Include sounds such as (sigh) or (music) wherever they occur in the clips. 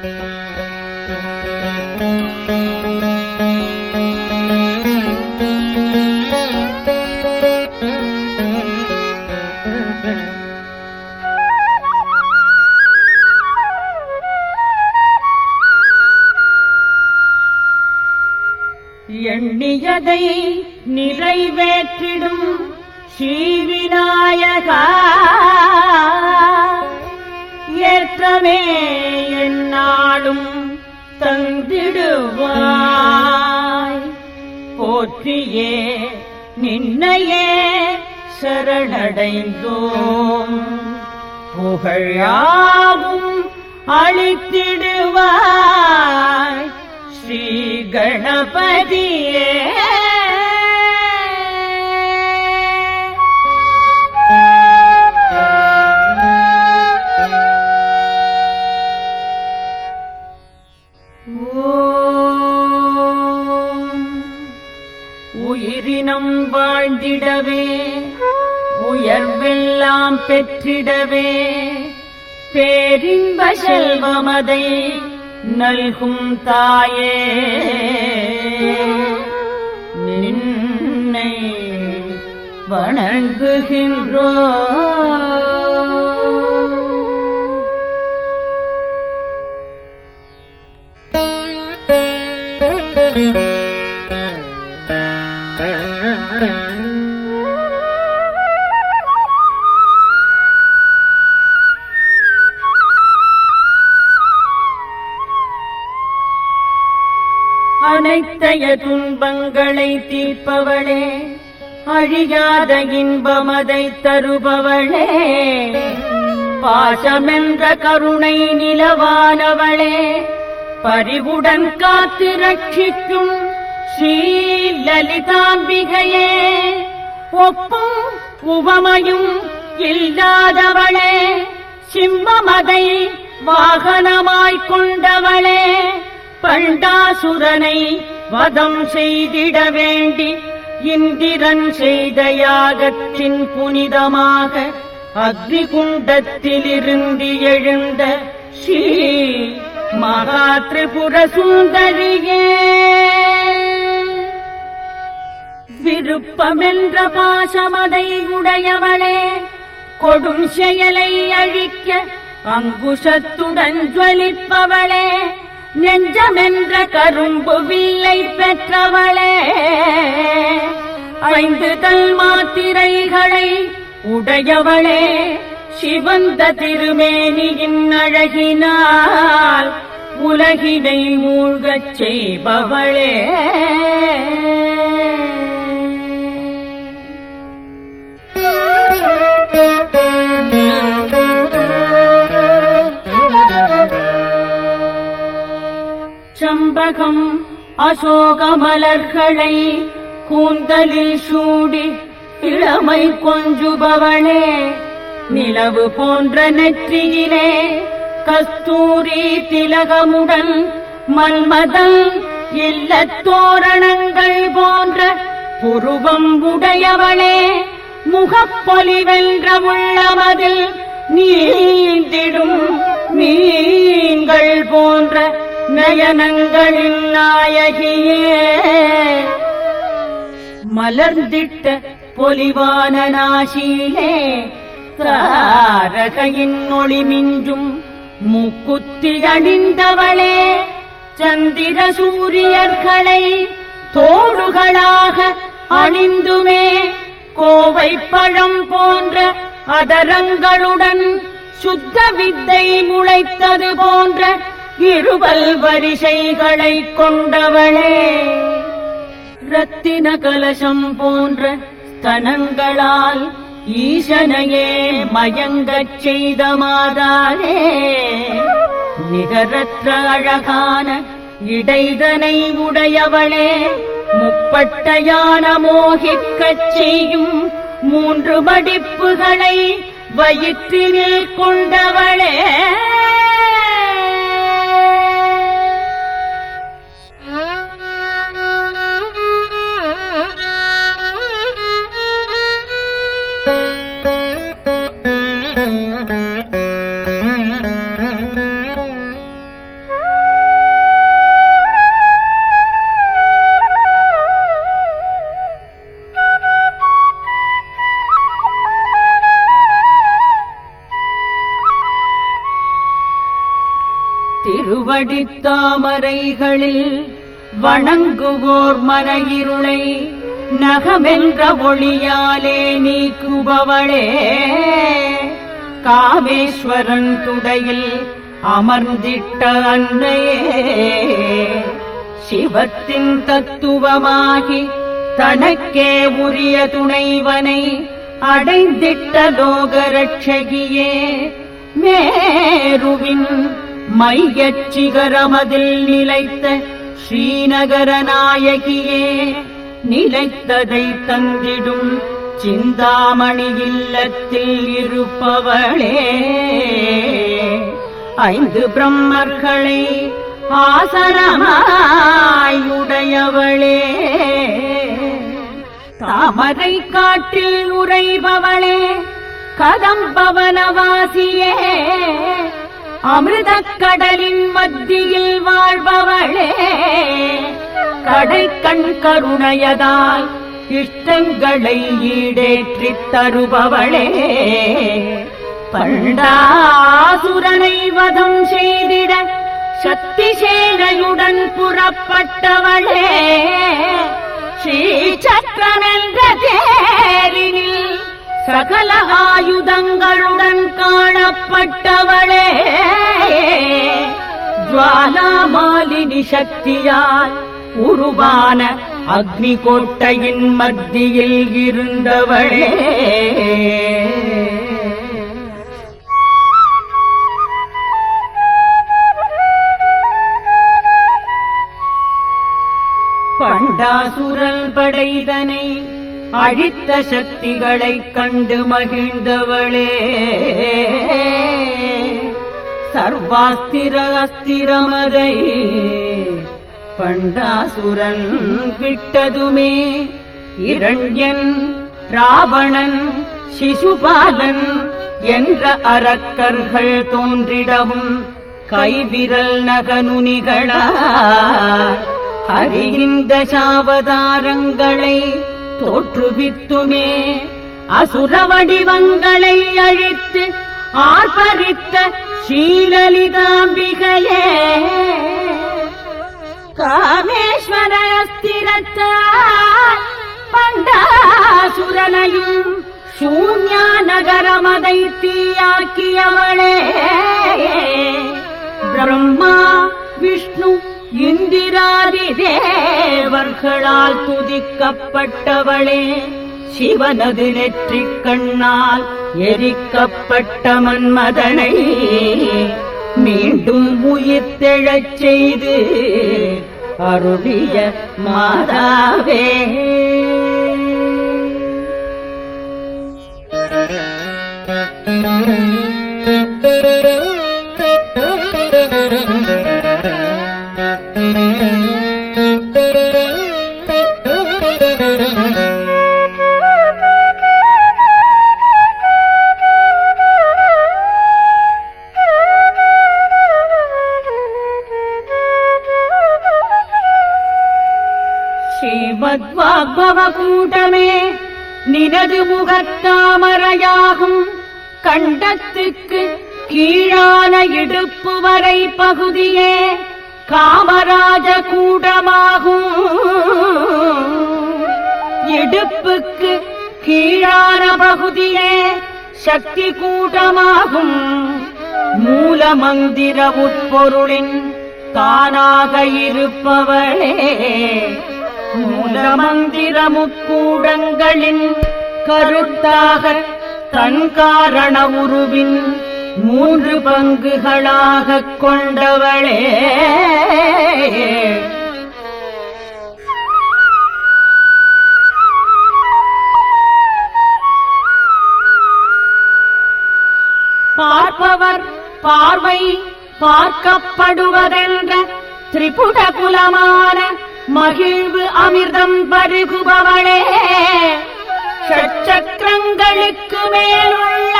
thank you அடைந்தோம். புகழாகும் அழித்திடுவாய் ஸ்ரீ கணபதியே உயிரினம் வாழ்ந்திடவே பெற்றிடவே. பேரின்ப செல்வமதை நல்கும் தாயே. நின்னை வணங்குகின்றோ அனைத்தைய துன்பங்களை தீர்ப்பவளே அழியாத இன்பமதை தருபவளே. பாசமென்ற கருணை நிலவானவளே பரிவுடன் காத்து ரட்சிக்கும் ஸ்ரீ லலிதாம்பிகையே ஒப்பும் உவமையும் இல்லாதவளே சிம்மமதை வாகனமாய்க் கொண்டவளே பண்டாசுரனை வதம் செய்திட வேண்டி இந்திரன் செய்த யாகத்தின் புனிதமாக அக்னி குண்டத்திலிருந்து எழுந்த ஸ்ரீ மகா திரிபுர சுந்தரியே. விருப்பமென்ற பாசமதை உடையவளே கொடும் செயலை அழிக்க அங்குஷத்துடன் ஜுவலிப்பவளே நெஞ்சமென்ற கரும்பு வில்லை பெற்றவளே. ஐந்து தல் மாத்திரைகளை உடையவளே. சிவந்த திருமேனியின் அழகினால் உலகினை மூழ்கச் செய்பவளே. Thank you. அசோக மலர்களை கூந்தலில் சூடி இளமை கொஞ்சுபவளே நிலவு போன்ற நெற்றியிலே கஸ்தூரி திலகமுடன் மல்மதம் இல்லத் தோரணங்கள் போன்ற புருவம் உடையவளே முகப்பொலிவென்ற உள்ளமதில் நீந்திடும் மீன்கள் போன்ற நயனங்களின் நாயகியே. மலர்ந்திட்ட பொலிவான நாசியிலே தாரகையின் ஒளி மிஞ்சும் மூக்குத்தி அணிந்தவளே. சந்திர சூரியர்களை தோடுகளாக அணிந்துமே. கோவை பழம் போன்ற அதரங்களுடன் சுத்த வித்தை முளைத்தது போன்ற இருபல் வரிசைகளை கொண்டவளே. ரத்தின கலசம் போன்ற ஸ்தனங்களால் ஈசனையே மயங்கச் செய்த மாதாலே நிகரற்ற அழகான இடைதனை உடையவளே. முப்பட்டையான மோகிக்கச் செய்யும் மூன்று மடிப்புகளை வயிற்றினில் கொண்டவளே. திருவடித்தாமரைகளில் வணங்குவோர் மனையிருளை நகமென்ற ஒளியாலே நீக்குபவளே. காமேஸ்வரன் துடையில் அமர்ந்திட்ட அன்னையே சிவத்தின் தத்துவமாகி தனக்கே உரிய துணைவனை அடைந்திட்ட லோகரட்சகியே. மேருவின் மையச் சிகரமதில் நிலைத்த ஸ்ரீநகர நாயகியே நிலைத்ததை தந்திடும் சிந்தாமணி இல்லத்தில் இருப்பவளே. ஐந்து பிரம்மர்களை ஆசனமாயுடையவளே. தாமரை காற்றில் உறைபவளே கதம்பவனவாசியே. அமிர்த கடலின் மத்தியில் வாழ்பவளே. கடை கண் கருணையதால் இஷ்டங்களை ஈடேற்றித் தருபவளே. பண்டாசுரனை வதம் செய்திட சக்திசேனையுடன் புறப்பட்டவளே. ஸ்ரீ சக்கரன் தேரினில் சகல ஆயுதங்களுடன் காணப்பட்டவளே. ஜுவாலாமாலினி சக்தியால் உருவான அக்னி கோட்டையின் மத்தியில் இருந்தவளே. பண்டாசுரல் படைதனை அழித்த சக்திகளை கண்டு மகிழ்ந்தவளே. சர்வாஸ்திர அஸ்திரமதை பண்டாசுரன் விட்டதுமே. இரண்யன் ராவணன் சிசுபாலன் என்ற அரக்கர்கள் தோன்றிடவும் கைவிரல் நகனுனிகளார். அறிகின்ற சாவதாரங்களை தோற்றுவித்துமே. அசுர வடிவங்களை அழித்து ஆர்ப்பரித்த ஸ்ரீலலிதாம்பிகையே காமேஸ்வர அஸ்திரத்தால் பண்டாசுரனையும் சூன்யா நகரமதை தீயாக்கியவளே பிரம்மா விஷ்ணு இந்திராதி தேவர்களால் துதிக்கப்பட்டவளே சிவனது நெற்றிக் கண்ணால் எரிக்கப்பட்ட மன்மதனை மீண்டும் உயிர் தெழச் செய்து அருளிய மாதாவே Thank you. நினது முகத்தாமரையாகும் கண்டத்துக்கு கீழான இடுப்பு வரை பகுதியே காமராஜ கூடமாகும் இடுப்புக்கு கீழான பகுதியே சக்தி கூட்டமாகும் மூல மந்திர உட்பொருளின் தானாக இருப்பவளே. மூலமந்திர முக்கூடங்களின் கருத்தாக தன் காரண உருவின் மூன்று பங்குகளாகக் கொண்டவளே. பார்ப்பவர் பார்வை பார்க்கப்படுவதென்ற திரிபுட குலமான மகிழ்வு அமிர்தம் பருகுபவளே. ஷட்சக்கரங்களுக்கு மேலுள்ள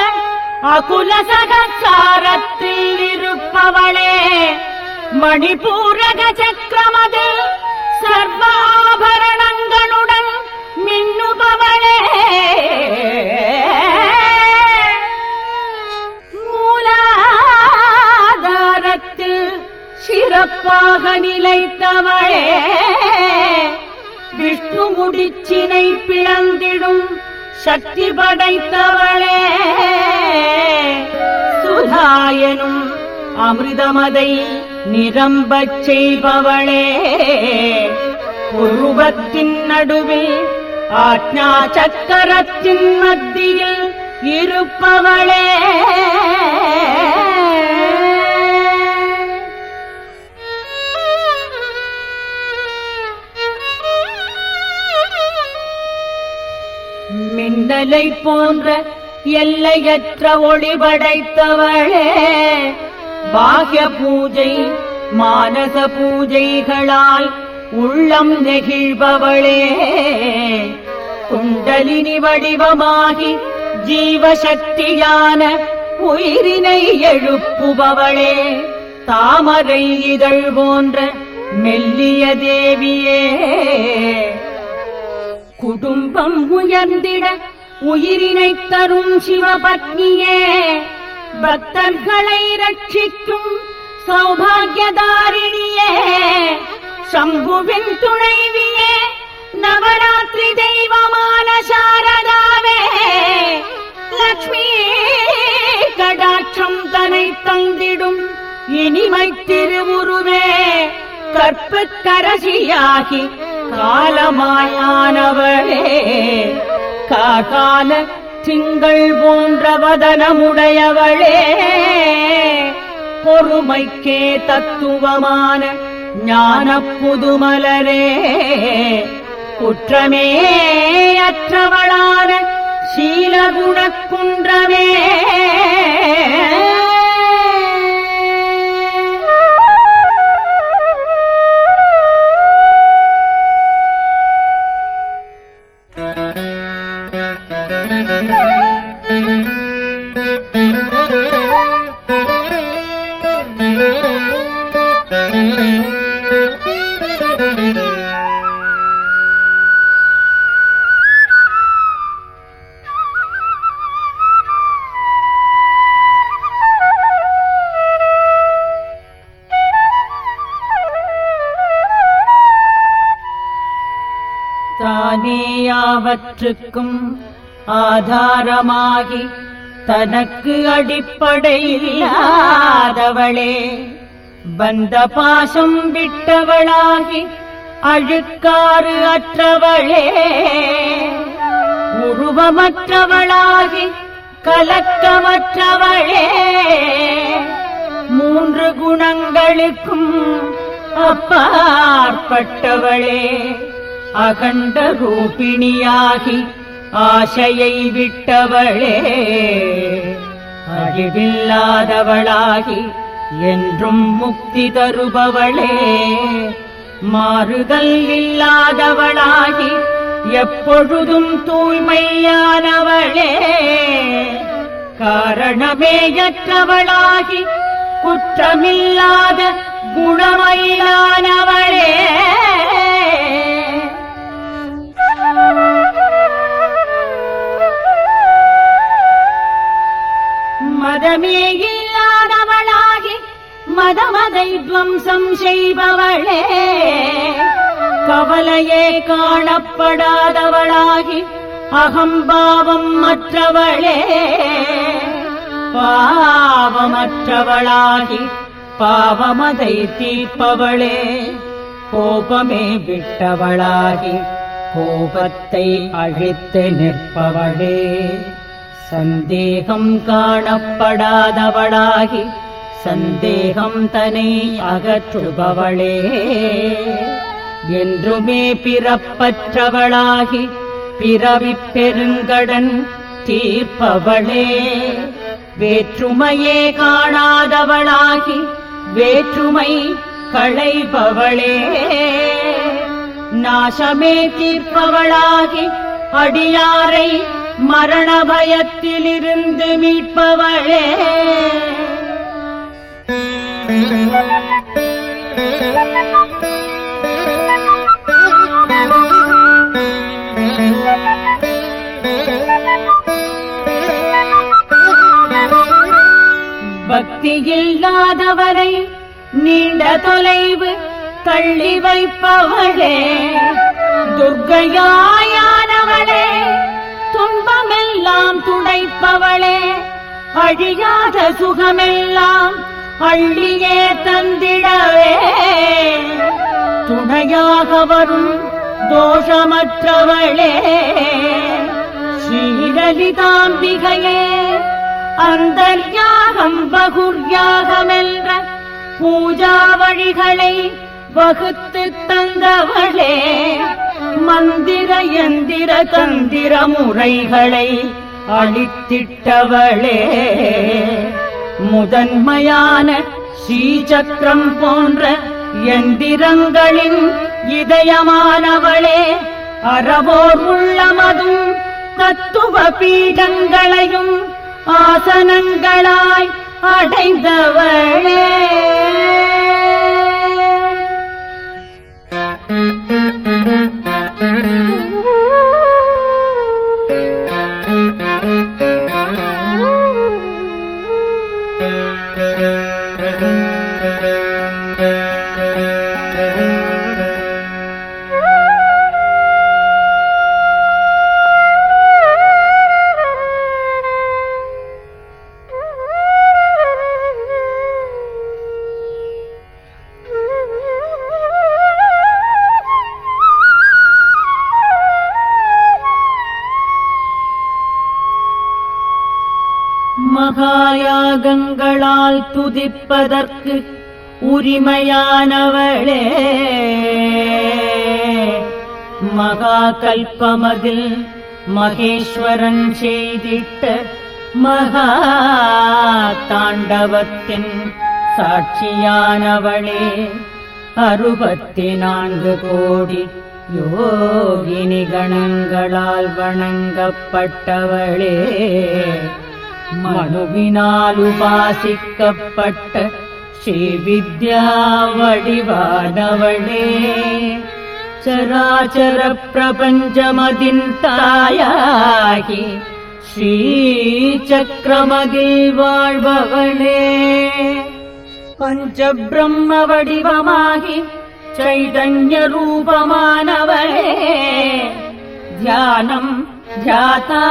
அகுல சகசாரத்தில் இருப்பவளே மணிபூரக சக்கரமது சர்வாபரணங்களுடன் மின்னுபவளே. மூலாதாரத்தில் சிறப்பாக நிலைத்தவளே விஷ்ணு முடிச்சினை பிளந்திடும் சக்தி படைத்தவளே. சுதாயனும் அமிர்தமதை நிரம்பச் செய்பவளே. உருவத்தின் நடுவில் ஆக்ஞா சக்கரத்தின் மத்தியில் இருப்பவளே. மின்னலை போன்ற எல்லையற்ற ஒளி படைத்தவளே பாக்ய பூஜை மானச பூஜைகளால் உள்ளம் நெகிழ்பவளே. குண்டலினி வடிவமாகி ஜீவசக்தியான உயிரினை எழுப்புபவளே தாமரை இதழ் போன்ற மெல்லிய தேவியே. குடும்பம் உயர்ந்திட உயிரினை தரும் சிவபத்னியே பக்தர்களை ரட்சிக்கும் சௌபாகியதாரிணியே சம்புவின் துணைவியே நவராத்திரி தெய்வமான சாரதாவே லக்ஷ்மி கடாட்சம் தனை தந்திடும் இனிமை திருவுருவே கற்பு கரசியாகி காலமாயானவளே. காகால திங்கள் போன்ற வதனமுடையவளே பொறுமைக்கே தத்துவமான ஞான புதுமலரே குற்றமே அற்றவளான சீலகுணக்குன்றமே அவற்றுக்கும் ஆதாரமாகி தனக்கு அடிப்படையில்லாதவளே. பந்த பாசம் விட்டவளாகி அழுக்காறு அற்றவளே. உருவமற்றவளாகி கலக்கமற்றவளே. மூன்று குணங்களுக்கும் அப்பாற்பட்டவளே. அகண்ட ரூபிணியாகி ஆசையை விட்டவளே அழிவில்லாதவளாகி என்றும் முக்தி தருபவளே. மாறுதல் இல்லாதவளாகி எப்பொழுதும் தூய்மையானவளே. காரணமேயற்றவளாகி குற்றமில்லாத குணமயிலானவளே காணப்படாதவளாகி அகம்பாவம் மற்றவளே. பாவமற்றவளாகி பாவமதை தீர்ப்பவளே. கோபமே விட்டவளாகி கோபத்தை அழித்து நிற்பவளே. சந்தேகம் காணப்படாதவளாகி சந்தேகம் தனை அகற்றுபவளே. என்றுமே பிறப்பற்றவளாகி பிறவி பெருங்கடன் தீர்ப்பவளே வேற்றுமையே காணாதவளாகி வேற்றுமை களைபவளே நாசமே தீர்ப்பவளாகி அடியாரை மரண பயத்திலிருந்து மீட்பவளே Thank (laughs) you. பக்தி இல்லாதவரை நீண்ட தொலைவு தள்ளி வைப்பவளே. துர்கையாயானவளே துன்பமெல்லாம் துடைப்பவளே. அழியாத சுகமெல்லாம் அள்ளியே தந்திடவே. துணையாக வரும் தோஷமற்றவளே ஸ்ரீலலிதாம்பிகையே அந்தர்யாகம் பகுர்யாகமென்ற பூஜா வழிகளை வகுத்து தந்தவளே. மந்திர எந்திர தந்திர முறைகளை அளித்திட்டவளே. முதன்மையான ஸ்ரீசக்கரம் போன்ற எந்திரங்களின் இதயமானவளே அறவோர் உள்ளமதும் தத்துவ பீடங்களையும் ஆசனங்களாய் அடைந்தவளே. மகாயாகங்களால் துதிப்பதற்கு உரிமையானவளே. மகா கல்பமதில் மகேஸ்வரன் செய்திட்ட மகா தாண்டவத்தின் சாட்சியானவளே. அறுபத்தி நான்கு கோடி யோகினி கணங்களால் வணங்கப்பட்டவளே. मनुविनानुपासिकपट्ट श्रीविद्यावडिवानवणे चराचरप्रपञ्चमदिन्तायाहि प्रपञ्चमदिन्तायहि पञ्चब्रह्मवडिवमाहि पञ्चब्रह्मवडिव ध्यानम् ध्याता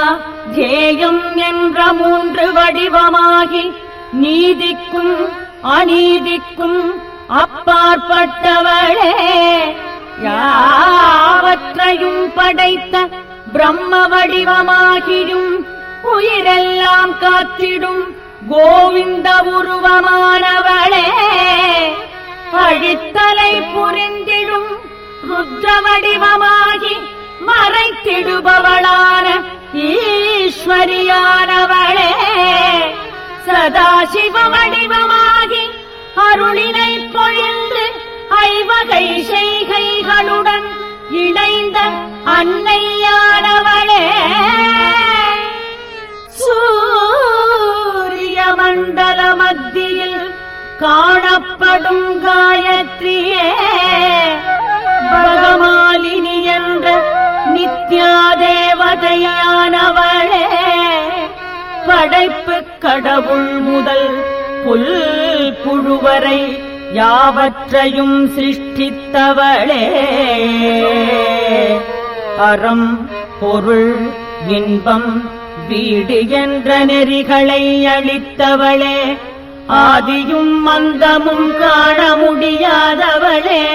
வாழ்பவளே தேயம் என்ற மூன்று வடிவமாகி நீதிக்கும் அநீதிக்கும் அப்பாற்பட்டவளே. யாவற்றையும் படைத்த பிரம்ம வடிவமாகியும் உயிரெல்லாம் காத்திடும் கோவிந்த உருவமானவளே. அழித்தலை புரிந்திடும் ருத்ர வடிவமாகி மறைத்திடுபவளான ஐவகை செய்கைகளுடன் இணைந்த அன்னையானவளே சூரிய மண்டல மத்தியில் காணப்படும் காயத்ரியே. பகமாலினி என்ற நித்யா தேவதையானவளே படைப்பு கடவுள் முதல் புல் புழுவரை யாவற்றையும் சிருஷ்டித்தவளே. அறம் பொருள் இன்பம் வீடு என்ற நெறிகளை அளித்தவளே. ஆதியும் மந்தமும் காண முடியாதவளே.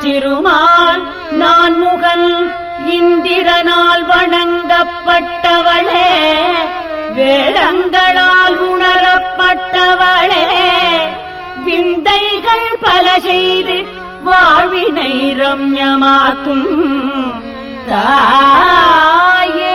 திருமால் நான் முகன் இந்திரனால் வணங்கப்பட்டவளே. வேடங்களால் உணரப்பட்டவளே. விந்தைகள் பல செய்து வாழ்வினை ரம்யமாக்கும் தாயே.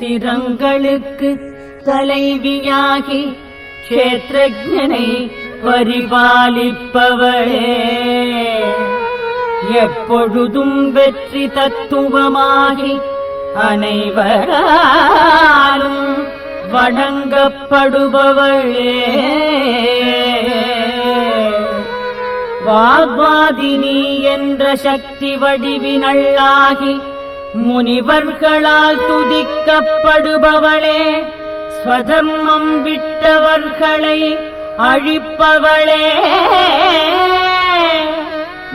கேத்திரங்களுக்கு தலைவியாகி கேத்திரஜனை பரிபாலிப்பவளே. எப்பொழுதும் வெற்றி தத்துவமாகி அனைவராலும் வணங்கப்படுபவளே. வாக்வாதினி என்ற சக்தி வடிவினள்ளாகி முனிவர்களால் துதிக்கப்படுபவளே ஸ்வதர்மம் விட்டவர்களை அழிப்பவளே.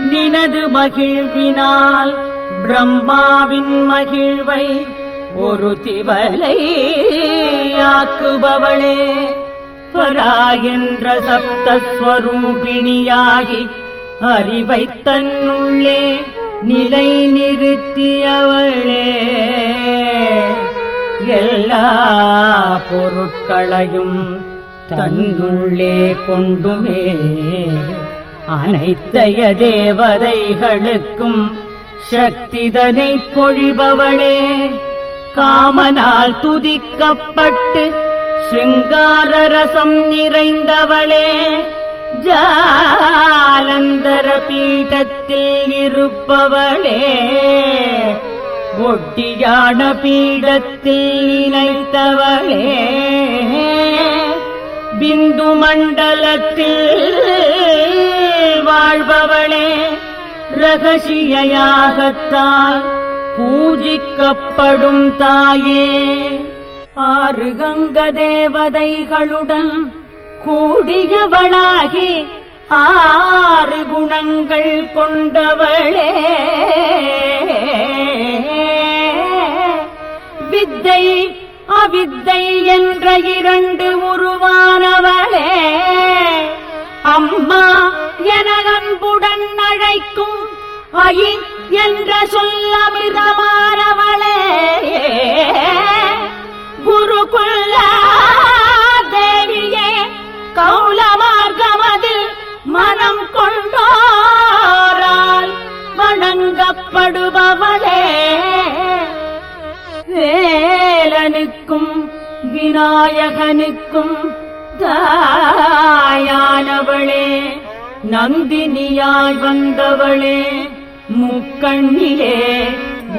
நினது மகிழ்வினால் பிரம்மாவின் மகிழ்வை ஒரு திவலை ஆக்குபவளே. பரா சப்தஸ்வரூபிணியாகி அறிவை தன்னுள்ளே நிலை நிறுத்தியவளே. எல்லா பொருட்களையும் தன்னுள்ளே கொண்டுமே. அனைத்தைய தேவதைகளுக்கும் சக்திதனை பொழிபவளே. காமனால் துதிக்கப்பட்டு சிங்கார ரசம் நிறைந்தவளே. ஜாலந்தர பீடத்தில் இருப்பவளே ஒட்டியான பீடத்தில் இணைத்தவளே பிந்து மண்டலத்தில் வாழ்பவளே ரகசியாகத்தால் பூஜிக்கப்படும் தாயே. ஆறு கங்க தேவதைகளுடன் கூடியவளாகி ஆறு குணங்கள் கொண்டவளே. வித்தை அவித்தை என்ற இரண்டு உருவானவளே. அம்மா என அன்புடன் அழைக்கும் ஐ என்ற சொல்லமிதமானவளே குருகுல்லா தேவியே கௌல மார்க்கமதில் மனம் கொண்டோரால் வணங்கப்படுபவளே. வேலனுக்கும் விநாயகனுக்கும் தாயானவளே நந்தினியாய் வந்தவளே முக்கண்ணிலே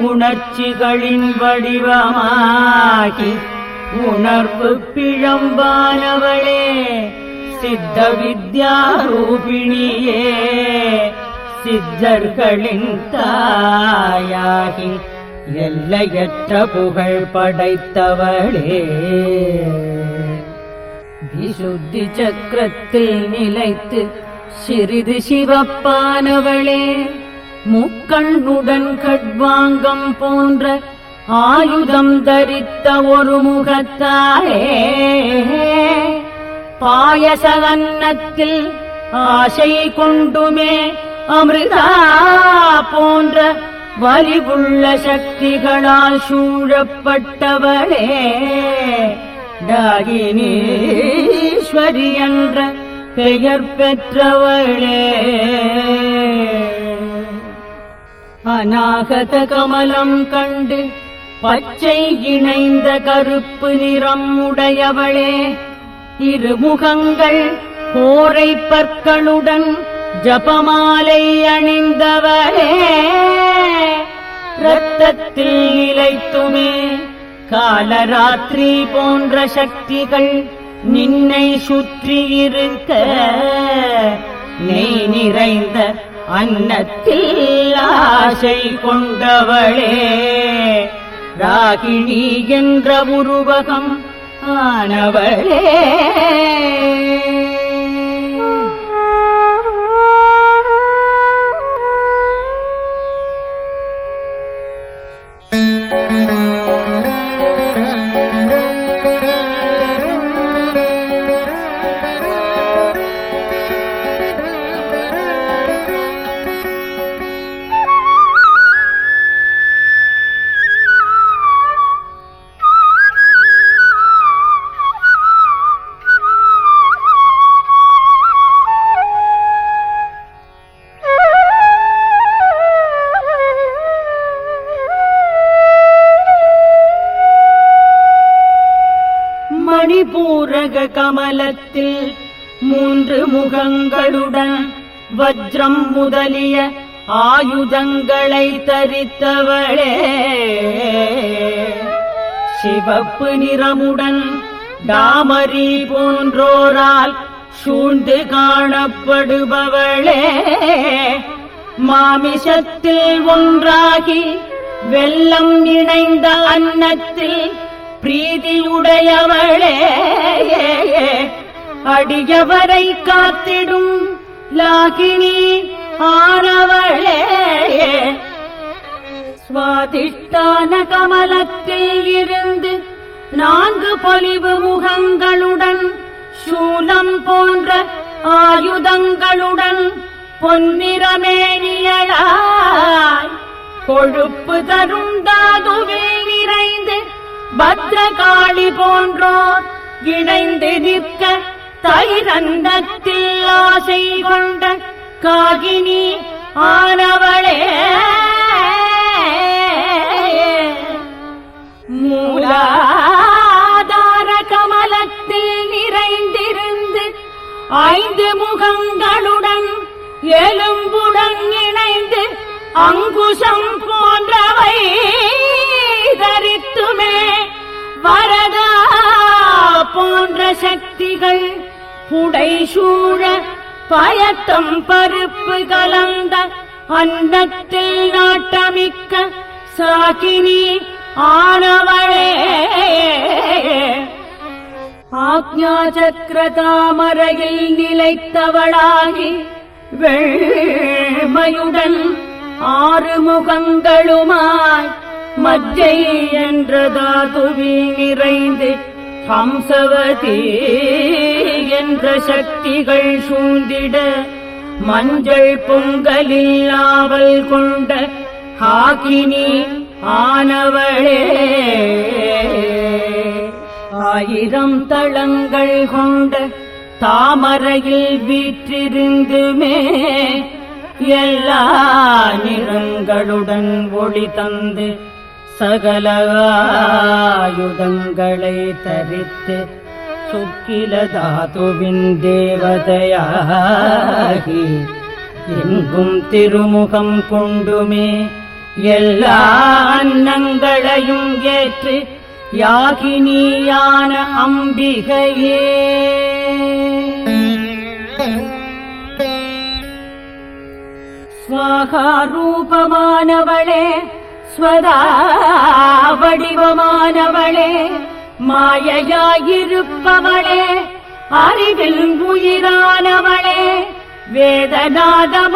உணர்ச்சிகளின் வடிவமாகி உணர்வு பிழம்பானவளே. சித்த வித்யாரூபிணியே சித்தர்களின் தாயாகி எல்லையற்ற புகழ் படைத்தவளே. விசுத்தி சக்கரத்தில் நிலைத்து சிறிது சிவப்பானவளே. முக்கண்ணுடன் கட்வாங்கம் போன்ற ஆயுதம் தரித்த ஒரு முகத்தாயே பாயசவன்னத்தில் ஆசை கொண்டுமே அமிர்தா போன்ற வலிவுள்ள சக்திகளால் சூழப்பட்டவளே. டாகினீஸ்வரி என்ற பெயர் பெற்றவளே. அநாகத கமலம் கண்டு பச்சை இணைந்த கருப்பு நிறம் உடையவளே. திருமுகங்கள் கோரை பற்களுடன் ஜபமாலை அணிந்தவரே ரத்தத்தில் நிலைத்துமே காலராத்திரி போன்ற சக்திகள் நின்னை சுற்றி இருக்க நெய் நிறைந்த அன்னத்தில் ஆசை கொண்டவளே. ராகிணி என்ற உருவகம் ஆனவளே கமலத்தில் மூன்று முகங்களுடன் வஜ்ரம் முதலிய ஆயுதங்களை தரித்தவளே. சிவப்பு நிறமுடன் டாமரி போன்றோரால் சூழ்ந்து காணப்படுபவளே. மாமிசத்தில் ஒன்றாகி வெள்ளம் இணைந்த அன்னத்தில் பிரீதியுடையவளே அடியவரை காத்திடும் லாகினி ஆனவளே சுவாதிஷ்டான கமலத்தில் இருந்து நான்கு பொலிவு முகங்களுடன் சூலம் போன்ற ஆயுதங்களுடன் பொன்னிறமேனியளாய். கொழுப்பு தரும் தாதுவில் நிறைந்து பத்ரகாளி போன்றோர் இணைந்து நிற்க தைரந்தத்தில் ஆசை கொண்ட காகினி ஆனவளே. மூலாதார கமலத்தில் நிறைந்திருந்து ஐந்து முகங்களுடன் எலும்புடன் இணைந்து அங்குசம் போன்றவை தரித்துமே வரதா போன்ற சக்திகள் புடை சூழ பயத்தம் பருப்பு கலந்த அன்னத்தில் நாட்டமிக்க சாகினி ஆனவளே. ஆக்ஞா சக்கர தாமரையில் நிலைத்தவளாகி வெள்மையுடன் ஆறு முகங்களுமாய் மஜ்ஜை என்ற தாதுவில் நிறைந்து ஹம்சவதி என்ற சக்திகள் சூழ்ந்திட மஞ்சள் பொங்கலில்லாவல் கொண்ட ஹாகினி ஆனவளே. ஆயிரம் தளங்கள் கொண்ட தாமரையில் வீற்றிருந்துமே எல்லா நிறங்களுடன் ஒளி தந்து சகலாயுதங்களை தரித்து சுக்கில தாதுவின் தேவதையாகி எங்கும் திருமுகம் கொண்டுமே எல்லா அன்னங்களையும் ஏற்று யாகினியான அம்பிகையே. ஸ்வாகா ரூபமானவளே சரஸ்வதா வடிவமானவளே மாயையாயிருப்பவளே அறிவில் உயிரானவளே வேதநாதமானவளே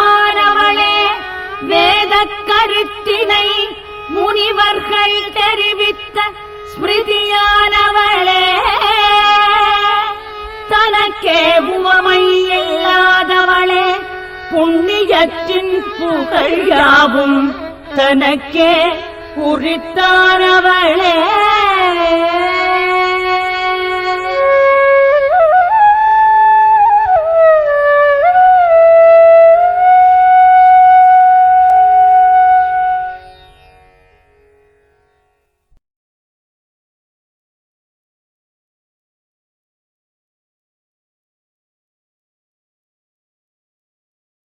வேத கருத்தினை முனிவர்கள் தெரிவித்த ஸ்மிருதியானவளே. தனக்கே உவமை இல்லாதவளே புண்ணியத்தின் புகழ் யாவும் தனக்கே உரித்தானவளே.